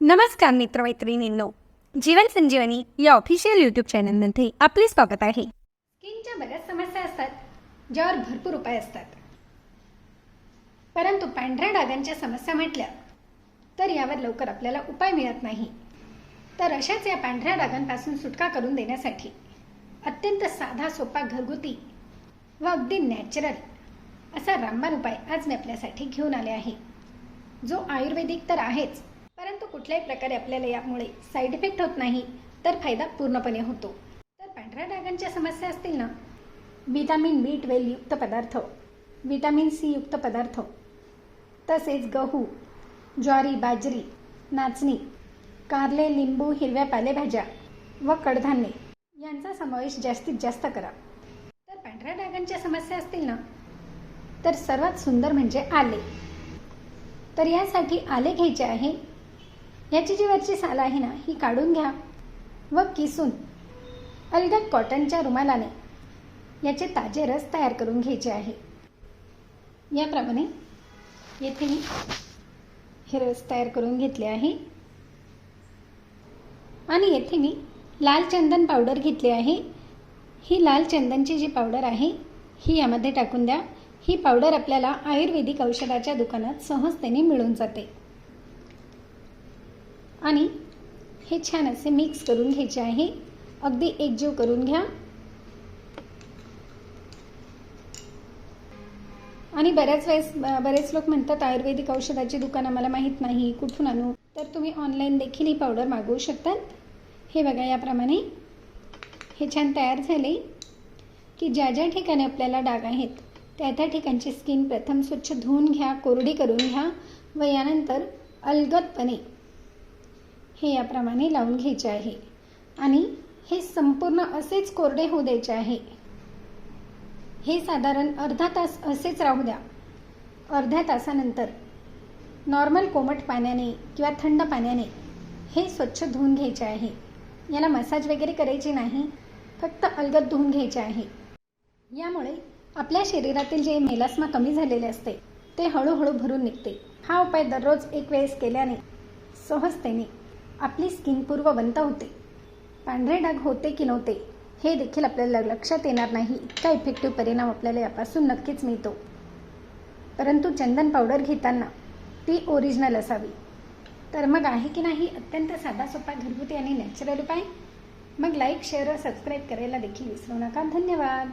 नमस्कार मित्रमैत्रिणींनो जीवन संजीवनी या official YouTube चॅनलमध्ये आपले स्वागत आहे. स्किनच्या बऱ्याच समस्या असतात ज्यावर भरपूर उपाय असतात. परंतु पांढऱ्या डागांच्या समस्या म्हटल्या तर यावर लवकर आपल्याला उपाय मिळत नाही. तर अशाच या पांढऱ्या डागांपासून सुटका करून देण्यासाठी अत्यंत साधा सोपा घरगुती व अगदी नॅचरल असा रामबाण उपाय आज मी आपल्यासाठी घेऊन आले आहे. जो आयुर्वेदिक तर आहेच परंतु कुठल्याही प्रकारे आपल्याला यामुळे साईड इफेक्ट होत नाही तर फायदा पूर्णपणे होतो. तर पांढऱ्या डागांच्या समस्या असतील ना? व्हिटॅमिन बी ट्वेल्व युक्त पदार्थ व्हिटॅमिन सी युक्त पदार्थ तसेच गहू ज्वारी बाजरी नाचणी कारले लिंबू हिरव्या पालेभाज्या व कडधान्ये यांचा समावेश जास्तीत जास्त करा. तर पांढऱ्या डागांच्या समस्या असतील ना? तर सर्वात सुंदर म्हणजे आले. तर यासाठी आले घ्यायचे आहे. याची जी वरची साल आहे ना ही काढून घ्या व किसून अलगद कॉटनच्या रुमालाने याचे ताजे रस तयार करून घ्यायचे आहे. याप्रमाणे येथे मी हे रस तयार करून घेतले आहे. आणि येथे मी लाल चंदन पावडर घेतली आहे. ही लाल चंदनची जी पावडर आहे ही यामध्ये टाकून द्या. ही पावडर आपल्याला आयुर्वेदिक औषधाच्या दुकानात सहजतेने मिळून जाते. आणि हे छान असे मिक्स करून घ्यायचे आहे. अगदी एकजीव करून घ्या. आणि बऱ्याच वेळेस बरेच लोक म्हणतात आयुर्वेदिक औषधाची दुकान आम्हाला माहीत नाही कुठून आणू? तर तुम्ही ऑनलाईन देखील ही पावडर मागवू शकतात. हे बघा याप्रमाणे. हे छान तयार झाले. की ज्या ज्या ठिकाणी आपल्याला डाग आहेत त्या त्या ठिकाणची स्किन प्रथम स्वच्छ धुवून घ्या कोरडी करून घ्या व यानंतर अलगदपणे हे याप्रमाणे लावून घ्यायचे आहे. आणि हे संपूर्ण असेच कोरडे होऊ द्यायचे आहे. हे साधारण अर्धा तास असेच राहू द्या. अर्ध्या तासानंतर नॉर्मल कोमट पाण्याने किंवा थंड पाण्याने हे स्वच्छ धुवून घ्यायचे आहे. याला मसाज वगैरे करायची नाही फक्त अलगद धुवून घ्यायचे आहे. यामुळे आपल्या शरीरातील जे मेलास्मा कमी झालेले असते ते हळूहळू भरून निघते. हा उपाय दररोज एक वेळेस केल्याने सहजतेने आपली स्किन पूर्ववंत होते. पांढरे डाग होते की नव्हते हे देखील आपल्याला लक्षात येणार नाही. इतका इफेक्टिव्ह परिणाम आपल्याला यापासून नक्कीच मिळतो. परंतु चंदन पावडर घेताना ती ओरिजिनल असावी. तर मग आहे की नाही अत्यंत साधा सोपा घरगुती आणि नॅचरल उपाय? मग लाईक शेअर सबस्क्राईब करायला देखील विसरू नका. धन्यवाद.